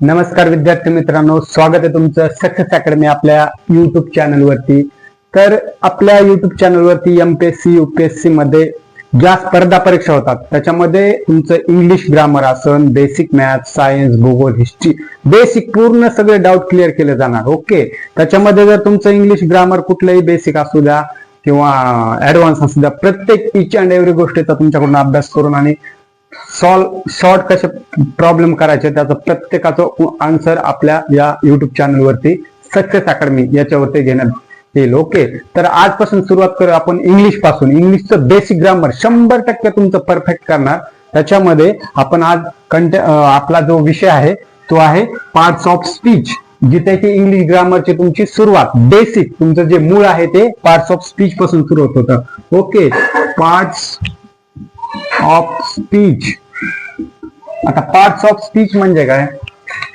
नमस्कार विद्यार्थी मित्रांनो स्वागत आहे तुमचं सक्सेस अकॅडमी आपल्या युट्यूब चॅनलवरती तर आपल्या युट्यूब चॅनलवरती एमपीएससी युपीएससी मध्ये ज्या स्पर्धा परीक्षा होतात त्याच्यामध्ये तुमचं इंग्लिश ग्रामर असन बेसिक मॅथ सायन्स भूगोल हिस्ट्री बेसिक पूर्ण सगळे डाऊट क्लिअर केले जाणार ओके त्याच्यामध्ये जर तुमचं इंग्लिश ग्रामर कुठलंही बेसिक असू द्या किंवा ऍडव्हान्स असू द्या प्रत्येक इच अँड एव्हरी गोष्टीचा तुमच्याकडून अभ्यास करून आणि सॉल्व शॉर्ट कसे प्रॉब्लेम करायचे त्याचं प्रत्येकाचं आन्सर आपल्या या युट्यूब चॅनलवरती सक्सेस अकॅडमी याच्यावरती घेण्यात येईल ओके? तर आजपासून सुरुवात करू आपण इंग्लिशपासून. इंग्लिशचं बेसिक ग्रामर शंभर टक्के तुमचं परफेक्ट करणार. त्याच्यामध्ये आपण आज कंटे आपला जो विषय आहे तो आहे पार्ट्स ऑफ स्पीच जिथे की इंग्लिश ग्रामरची तुमची सुरुवात बेसिक तुमचं जे मूळ आहे ते पार्ट्स ऑफ स्पीच पासून सुरू होत होतं. ओके? पार्ट्स ऑफ स्पीच आता पार्ट्स ऑफ स्पीच म्हणजे काय?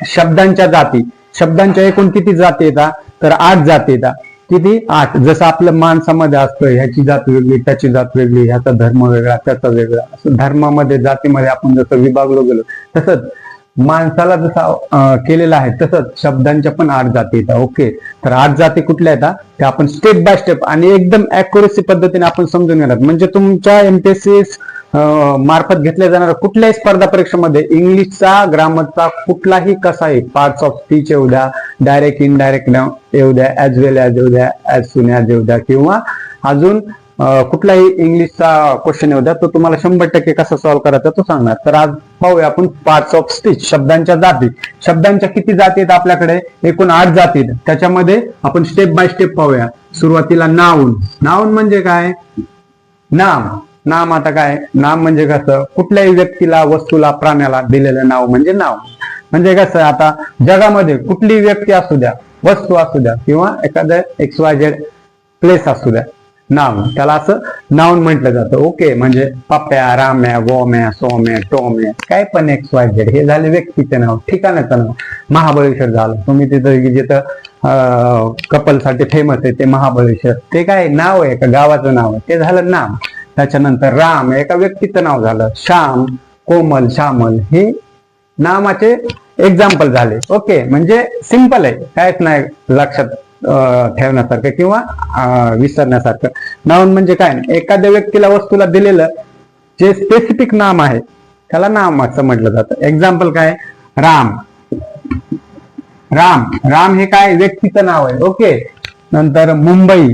शब्दांच्या जाती. शब्दांच्या एकूण किती जाती येतात तर आठ जाती येतात किती? आठ. जसं आपलं माणसामध्ये असतं ह्याची जात वेगळी त्याची जात वेगळी ह्याचा धर्म वेगळा त्याचा वेगळा. असं धर्मामध्ये जातीमध्ये आपण जसं विभागलो गेलो तसंच माणसाला जसा केलेला आहे तसंच शब्दांच्या पण आठ जाती येतात ओके. तर आठ जाती कुठल्या येतात ते आपण स्टेप बाय स्टेप आणि एकदम अॅक्युरेसी पद्धतीने आपण समजून घेणार. म्हणजे तुमच्या एमपीएससी मार्फत घेतल्या जाणाऱ्या कुठल्याही स्पर्धा परीक्षेमध्ये इंग्लिशचा ग्रामरचा कुठलाही कसाही पार्ट्स ऑफ स्पीच येऊ द्या डायरेक्ट इनडायरेक्ट येऊ द्या ऍज वेल ॲज येऊ द्या ॲज सुन ॲज येऊ द्या किंवा अजून कुठलाही इंग्लिशचा क्वेश्चन येऊ द्या तो तुम्हाला शंभर टक्के कसा सॉल्व्ह करायचा तो सांगणार. तर आज पाहूया आपण पार्ट्स ऑफ स्पीच शब्दांच्या जाती. शब्दांच्या किती जाती आहेत आपल्याकडे? एकूण आठ जाती आहेत. त्याच्यामध्ये आपण स्टेप बाय स्टेप पाहूया. सुरुवातीला नाऊन नाऊन म्हणजे काय? नाम. नाम आता काय? नाम म्हणजे कसं? कुठल्याही व्यक्तीला वस्तूला प्राण्याला दिलेलं नाव म्हणजे नाव. म्हणजे कसं? आता जगामध्ये कुठलीही व्यक्ती असू द्या वस्तू असू द्या किंवा एखादं एक्स वाय झेड प्लेस असू द्या नाव. त्याला असं नाऊन म्हटलं जातं. ओके म्हणजे पप्या राम्या गोम्या सोम्या टोम्या काय पण एक्स वाय झेड हे झाले व्यक्तीचे नाव ठिकाणाचं नाव. महाबळेश्वर झालं. तुम्ही तिथं जिथं कपलसाठी फेमस आहे ते महाबळेश्वर. ते काय नाव आहे का? गावाचं नाव आहे. ते झालं नाम. त्याच्यानंतर राम एका व्यक्तीचं नाव झालं. श्याम कोमल श्यामल हे नामाचे एक्झाम्पल झाले. ओके म्हणजे सिंपल आहे. काहीच नाही लक्षात अं, ठेवण्यासारखं किंवा विसरण्यासारखं. नाउन म्हणजे काय? नाही एखाद्या व्यक्तीला वस्तूला दिलेलं जे स्पेसिफिक नाम आहे त्याला नाम असं म्हटलं जातं. एक्झाम्पल काय? राम. राम. राम हे काय? व्यक्तीचं नाव आहे. ओके नंतर मुंबई.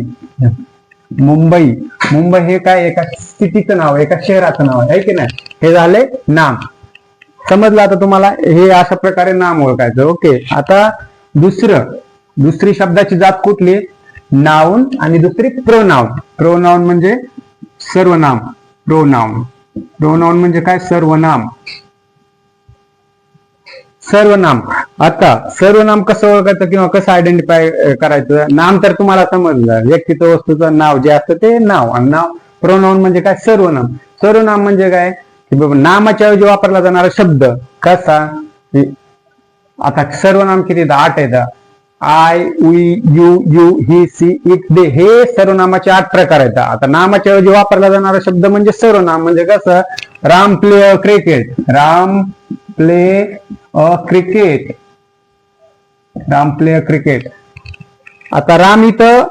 मुंबई. मुंबई हे काय? एका सिटीचं नाव आहे एका शहराचं नाव आहे की नाही? हे झाले नाम. समजलं आता तुम्हाला? हे अशा प्रकारे नाम ओळखायचं. ओके. आता दुसरं. दुसरी शब्दाची जात कुठली? नाऊन आणि दुसरी प्रोनाऊन. प्रोनाऊन म्हणजे सर्वनाम. प्रोनाऊन. प्रोनाऊन म्हणजे काय? सर्वनाम. सर्वनाम. आता सर्वनाम कसं ओळखायचं किंवा कसं आयडेंटिफाय करायचं? नाम तर तुम्हाला समजलं. व्यक्तित्व वस्तूचं नाव जे असतं ते नाव. आणि नाव प्रोनाऊन म्हणजे काय? सर्वनाम. सर्वनाम म्हणजे काय? बाबा नामाच्या ऐवजी वापरला जाणारा शब्द. कसा? आता सर्वनाम किती आठ आहे I we you you he she it they हे सर्वनामाचे आठ प्रकार आहेत. आता नामाच्या ऐवजी वापरला जाणारा शब्द म्हणजे सर्वनाम. म्हणजे कसं? Ram play cricket. Ram play cricket. Ram play cricket आता राम इथं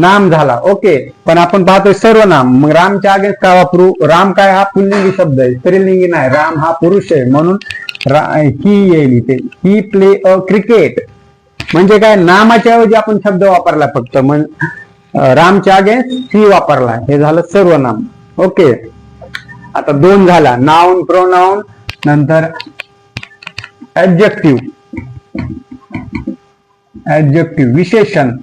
नाम झाला. ओके पण आपण पाहतोय सर्वनाम मग रामच्या आगे का वापरू? राम काय हा पुल्लिंगी शब्द आहे. स्त्रीलिंगी नाही. राम हा पुरुष आहे. म्हणून ही येईल इथे. ही प्ले अ क्रिकेट म्हणजे काय? नामाच्या ऐवजी आपण शब्द वापरला फक्त. म्हण रामच्या आगे सी वापरला. हे झालं सर्वनाम ओके आता दोन झाला. नाऊन प्रोनाऊन नंतर ऍब्जेक्टिव्ह ऍब्जेक्टिव्ह विशेषण.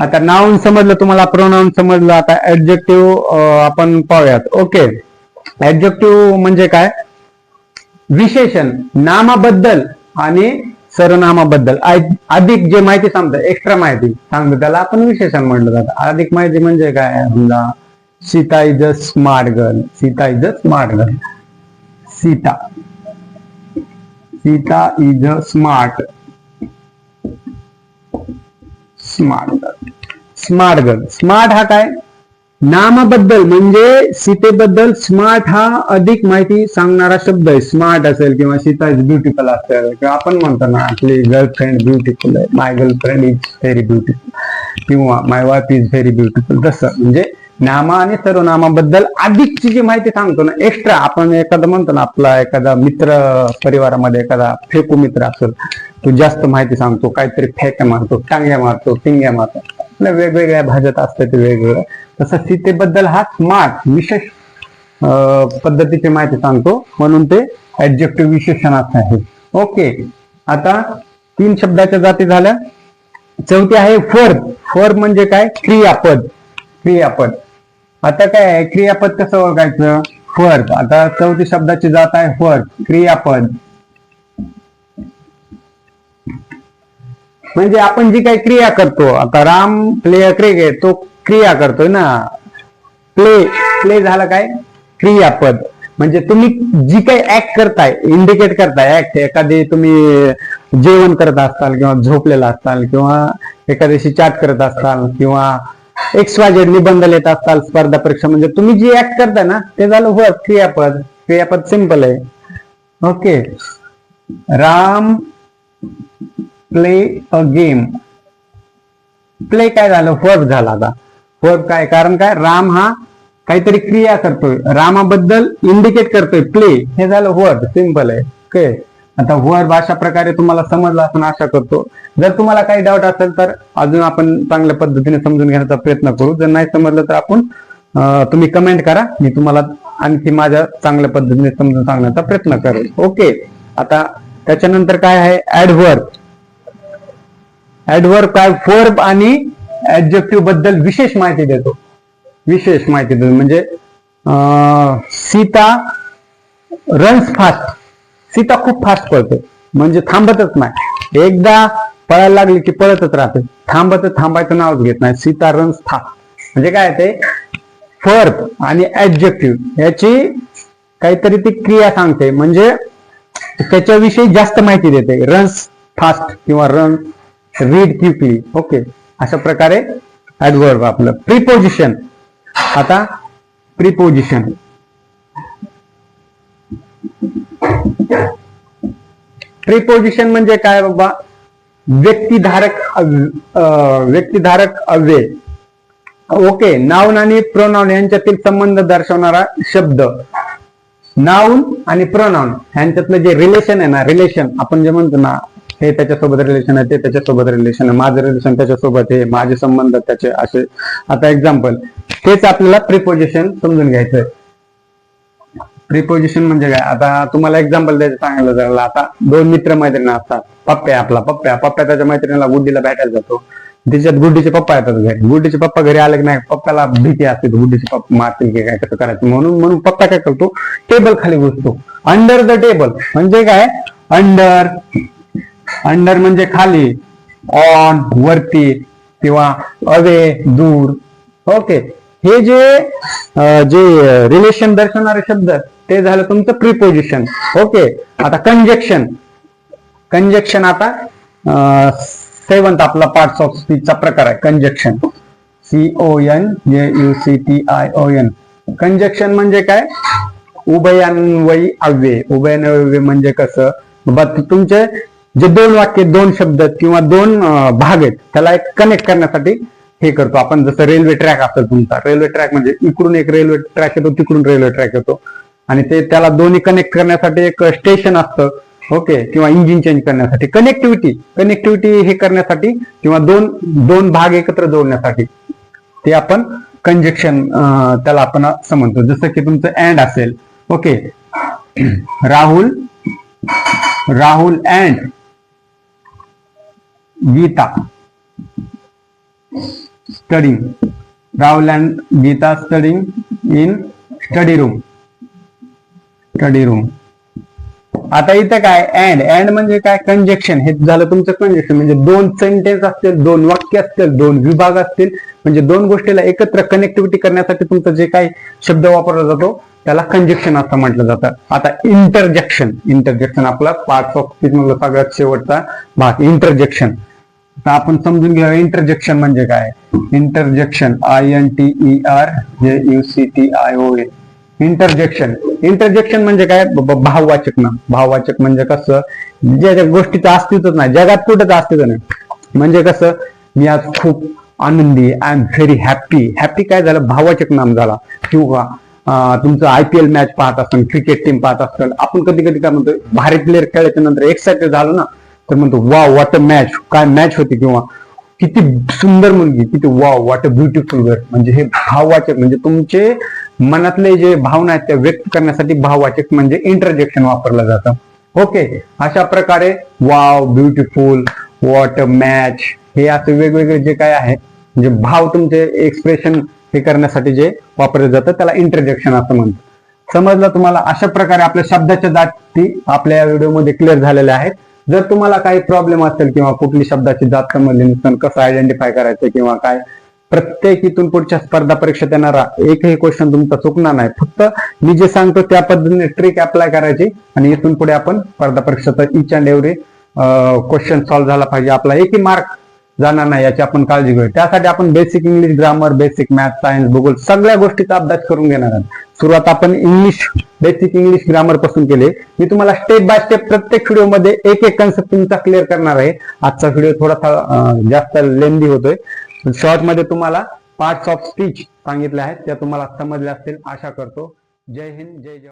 आता नाउन समजलं तुम्हाला प्रोनाउन समजलं आता ऍब्जेक्टिव्ह आपण पाहूयात. ओके ऍब्जेक्टिव्ह म्हणजे काय? विशेषण नामाबद्दल आणि सर्वनामाबद्दल. अधिक जे माहिती सांगतं एक्स्ट्रा माहिती सांगतो त्याला आपण विशेषण म्हटलं जातं. अधिक माहिती म्हणजे काय? समजा Sita is a smart girl Sita is a smart girl Sita. Sita is a smart. Smart girl. Smart girl. Smart हा काय? नामाबद्दल म्हणजे सीतेबद्दल स्मार्ट हा अधिक माहिती सांगणारा शब्द आहे. स्मार्ट असेल किंवा सीता इज ब्युटिफुल असेल किंवा आपण म्हणतो ना आपली गर्लफ्रेंड ब्युटिफुल आहे. My girlfriend is very beautiful किंवा my wife is very beautiful तसं म्हणजे नामा आणि सर्वनामाबद्दल अधिकची जी माहिती सांगतो ना एक्स्ट्रा आपण एखादा म्हणतो ना आपला एखादा मित्र परिवारामध्ये एखादा फेकू मित्र असेल तो जास्त माहिती सांगतो काहीतरी फेक्या मारतो टांग्या मारतो टिंग्या मारतो आपल्या वेगवेगळ्या भाज्यात असतं ते वेगवेगळं. तसं सीतेबद्दल हा स्मार्ट विशेष पद्धतीची माहिती सांगतो म्हणून ते ऍडजेक्टिव्ह विशेषणार्थ आहे. ओके आता तीन शब्दाच्या जाती झाल्या. चौथी आहे फर फर म्हणजे काय? क्रियापद. क्रियापद. आता काय आहे क्रियापद कसं ओळखायचं? फर्क आता चौथी शब्दाची जात आहे फर्क क्रियापद. म्हणजे आपण जी काही क्रिया करतो आता राम प्ले क्रिकेट तो क्रिया करतोय ना. प्ले प्ले झालं काय? क्रियापद. म्हणजे तुम्ही जी काही ऍक्ट करताय इंडिकेट करताय ऍक्ट एखादी तुम्ही जेवण करत असाल किंवा झोपलेला असाल किंवा एखाद्याशी चॅट करत असाल किंवा एक्स वाय झेड निबंध लिहित असताल स्पर्धा परीक्षा. म्हणजे तुम्ही जी ऍक्ट करता ना ते झालं वर्क क्रियापद. क्रियापद सिंपल आहे. Okay Ram play a game play काय झालं? वर्क झाला आता. वर्क काय? कारण काय? राम हा काहीतरी क्रिया करतोय. रामाबद्दल इंडिकेट करतोय. प्ले हे झालं वर्ड सिंपल आहे. ओके आता वर अशा प्रकारे तुम्हाला समजला असं आशा करतो. जर तुम्हाला काही डाऊट असेल तर अजून आपण चांगल्या पद्धतीने समजून घेण्याचा प्रयत्न करू. जर नाही समजलं तर आपण तुम्ही कमेंट करा. मी तुम्हाला आणखी माझ्या चांगल्या पद्धतीने समजून सांगण्याचा प्रयत्न करेल. ओके आता त्याच्यानंतर काय आहे? ऍडवर्ब ऍडवर्ब काय? फोर्ब आणि ऍडजेक्टिव्हबद्दल विशेष माहिती देतो. विशेष माहिती देतो. म्हणजे सीता रन्स फास्ट सीता खूप फास्ट पळते. म्हणजे थांबतच नाही. एकदा पळायला लागली की पळतच राहते. थांबत थांबायचं नावच घेत नाही. सीता रन्स फास्ट म्हणजे काय ते? फर्ब आणि ऍब्जेक्टिव्ह याची काहीतरी ती क्रिया सांगते. म्हणजे त्याच्याविषयी जास्त माहिती देते. रन्स फास्ट किंवा रन रीड क्विकली ओके अशा प्रकारे ऍडवर्ब आपलं. प्रिपोजिशन आता प्रिपोजिशन प्रिपोजिशन म्हणजे काय बाबा? व्यक्तिधारक अव्य- व्यक्तिधारक अव्यय. ओके नाऊन आणि प्रोनाऊन यांच्यातील संबंध दर्शवणारा शब्द. नाऊन आणि प्रोनाऊन यांच्यातलं जे रिलेशन आहे ना रिलेशन आपण जे म्हणतो ना हे त्याच्यासोबत रिलेशन आहे ते त्याच्यासोबत रिलेशन आहे. माझं रिलेशन त्याच्यासोबत हे माझे संबंध त्याचे असे. आता एक्झाम्पल तेच आपल्याला प्रिपोजिशन समजून घ्यायचंय. प्रिपोजिशन म्हणजे काय? आता तुम्हाला एक्झाम्पल द्यायचं सांगायला झालं आता दोन मित्र मैत्रिणी असतात पप्प्या आपला पप्प्या पप्प्या त्याच्या मैत्रिणीला गुड्डीला भेटायला जातो. त्याच्यात गुड्डीचे पप्पा येतात घरी. गुड्डीचे पप्पा घरी आले की नाही पप्पाला भीती असते गुड्डीचे पप्पा मारतील की काय कसं करायचं? म्हणून म्हणून पप्पा काय करतो? टेबल खाली घुसतो. अंडर द टेबल म्हणजे काय? अंडर अंडर म्हणजे खाली. ऑन वरती. किंवा अवे. दूर. ओके हे जे जे रिलेशन दर्शवणारे शब्द आहेत, ते झालं तुमचं प्रिपोजिशन ओके आता कंजेक्शन कंजेक्शन आता सेवंत आपला पार्ट्स ऑफ स्पीचचा प्रकार आहे conjunction C O N J U C T I O N conjunction म्हणजे काय? उभयान्वयी अव्यय. उभयान्वयी म्हणजे कसं? बघ तुमचे जे दोन वाक्य दोन शब्द आहेत किंवा दोन भाग आहेत त्याला एक कनेक्ट करण्यासाठी हे करतो. आपण जसं रेल्वे ट्रॅक असेल तुमचा. रेल्वे ट्रॅक म्हणजे इकडून एक रेल्वे ट्रॅक येतो तिकडून रेल्वे ट्रॅक येतो. आणि ते त्याला दोन्ही कनेक्ट करण्यासाठी एक स्टेशन असतं ओके किंवा इंजिन चेंज करण्यासाठी. कनेक्टिव्हिटी कनेक्टिव्हिटी हे करण्यासाठी किंवा दोन दोन भाग एकत्र जोडण्यासाठी ते आपण कंजेक्शन त्याला आपण असं म्हणतो. जसं की तुमचं अँड असेल okay Rahul Rahul and Geeta. Studying Rahul and Geeta studying in study room study room आता इथं काय? अँड अँड म्हणजे काय? कंजेक्शन हे झालं तुमचं कंजेक्शन म्हणजे दोन सेंटेन्स असतील दोन वाक्य असतील दोन विभाग असतील म्हणजे दोन गोष्टीला एकत्र कनेक्टिव्हिटी करण्यासाठी तुमचं जे काही शब्द वापरला जातो त्याला कंजेक्शन असं म्हटलं जातं. आता इंटरजेक्शन इंटरजेक्शन आपला पार्ट ऑफ स्पीच सगळ्यात शेवटचा भाग. इंटरजेक्शन तर आपण समजून घेऊया इंटरजेक्शन म्हणजे काय? Interjection I N T E R J U C T I O A interjection interjection म्हणजे काय? भाववाचक ना भाववाचक म्हणजे कसं? ज्या ज्या गोष्टीचं अस्तित्वच नाही जगात कुठंच अस्तित्व नाही. म्हणजे कसं? मी आज खूप आनंदी I am very happy happy काय झालं? भाववाचक नाम झाला. किंवा अं, तुमचं आयपीएल मॅच पाहत असेल क्रिकेट टीम पाहत असेल आपण कधी कधी काय म्हणतो भारी प्लेअर खेळायच्या नंतर एक्साइटेड झालो ना तर म्हणतो वा वॉट अ मॅच काय मॅच होती किंवा किती सुंदर मुलगी किती वा वॉट अ ब्युटिफुल गर्ल म्हणजे हे भाववाचक म्हणजे तुमचे मनातले जे भावना आहेत त्या व्यक्त करण्यासाठी भाववाचक म्हणजे इंटरजेक्शन वापरलं जातं. ओके अशा प्रकारे वाव ब्युटिफुल वॉट मॅच हे असे वेगवेगळे जे काय आहे म्हणजे भाव तुमचे एक्सप्रेशन हे करण्यासाठी जे वापरलं जातं त्याला इंटरजेक्शन असं म्हणतात. समजलं तुम्हाला? अशा प्रकारे आपल्या शब्दाच्या जाती आपल्या या व्हिडिओमध्ये क्लिअर झालेल्या आहेत. जर तुम्हाला काही प्रॉब्लेम असेल किंवा कुठली शब्दाची जात समजली नसेल कसं आयडेंटिफाय करायचं किंवा काय प्रत्येक इथून पुढच्या स्पर्धा परीक्षेत येणारा एकही क्वेश्चन तुमचा चुकणार नाही. फक्त मी जे सांगतो त्या पद्धतीने ट्रिक अप्लाय करायची आणि इथून पुढे आपण स्पर्धा परीक्षेचा each and every question solve झाला पाहिजे. आपला एकही मार्क जाणार नाही याची आपण काळजी घेऊ त्यासाठी आपण basic English grammar basic math science भूगोल सगळ्या गोष्टीचा अभ्यास करून घेणार आहोत. सुरुवात आपण इंग्लिश बेसिक इंग्लिश ग्रामरपासून केले. मी तुम्हाला स्टेप बाय स्टेप प्रत्येक व्हिडिओमध्ये एक एक कन्सेप्ट तुमचा क्लिअर करणार आहे. आजचा व्हिडिओ थोडासा जास्त लेंदी होतोय. शॉर्टमध्ये तुम्हाला पार्ट्स ऑफ स्पीच सांगितले आहेत त्या तुम्हाला समजल्या असतील. आशा करतो. जय हिंद जय जय